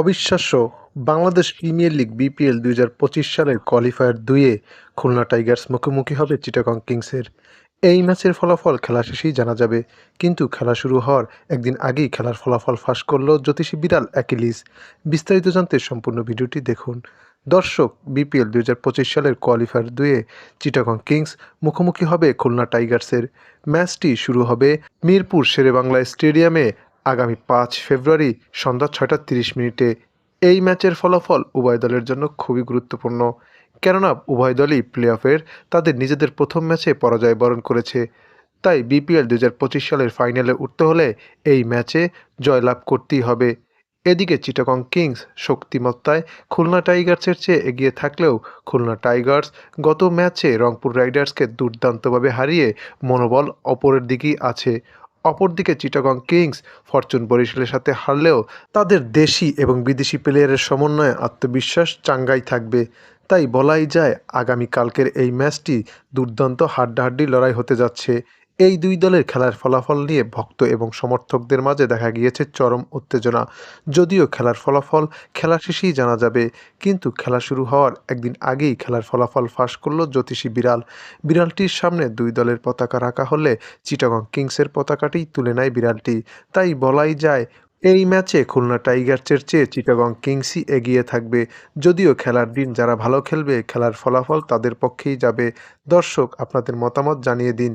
অবিশ্বাস্য Bangladesh premier league BPL দুই হাজার পঁচিশ সালের কোয়ালিফায়ার দুইয়ে খুলনা টাইগার্স মুখোমুখি হবে চিটাগং কিংসের। এই ম্যাচের ফলাফল খেলা শেষেই জানা যাবে, কিন্তু খেলা শুরু হওয়ার একদিন আগেই খেলার ফলাফল ফাঁস করল জ্যোতিষী বিড়াল অ্যাকিলিস। বিস্তারিত জানতে সম্পূর্ণ ভিডিওটি দেখুন। দর্শক, বিপিএল দুই হাজার পঁচিশ সালের কোয়ালিফায়ার দুয়ে চিটাগং কিংস মুখোমুখি হবে খুলনা টাইগার্সের। ম্যাচটি শুরু হবে মিরপুর শেরেবাংলা স্টেডিয়ামে আগামী পাঁচ ফেব্রুয়ারি সন্ধ্যা ছয়টা তিরিশ মিনিটে এই ম্যাচের ফলাফল উভয় দলের জন্য খুবই গুরুত্বপূর্ণ। কেননা উভয় দলই প্লে অফের তাদের নিজেদের প্রথম ম্যাচে পরাজয় বরণ করেছে। তাই বিপিএল দু হাজার পঁচিশ সালের ফাইনালে উঠতে হলে এই ম্যাচে জয়লাভ করতেই হবে। এদিকে চিটাগং কিংস শক্তিমত্তায় খুলনা টাইগার্সের চেয়ে এগিয়ে থাকলেও খুলনা টাইগার্স গত ম্যাচে রংপুর রাইডার্সকে দুর্দান্তভাবে হারিয়ে মনোবল অপরের দিকেই আছে। অপরদিকে চিটাগং কিংস ফরচুন বরিশালের সাথে হারলেও তাদের দেশি এবং বিদেশি প্লেয়ারের সমন্বয়ে আত্মবিশ্বাস চাঙ্গাই থাকবে। তাই বলাই যায়, আগামীকালকের এই ম্যাচটি দুর্দান্ত হাড্ডাহাড্ডি লড়াই হতে যাচ্ছে। এই দুই দলের খেলার ফলাফল নিয়ে ভক্ত এবং সমর্থকদের মাঝে দেখা গিয়েছে চরম উত্তেজনা। যদিও খেলার ফলাফল খেলা শেষেই জানা যাবে, কিন্তু খেলা শুরু হওয়ার একদিন আগেই খেলার ফলাফল ফাঁস করল জ্যোতিষী বিড়াল। বিড়ালটির সামনে দুই দলের পতাকা রাখা হলে চিটাগং কিংসের পতাকাটি তুলে নেয় বিড়ালটি। তাই বলাই যায়, এই ম্যাচে খুলনা টাইগার্সের চেয়ে চিটাগং কিংসই এগিয়ে থাকবে। যদিও খেলার দিন যারা ভালো খেলবে, খেলার ফলাফল তাদের পক্ষেই যাবে। দর্শক, আপনাদের মতামত জানিয়ে দিন।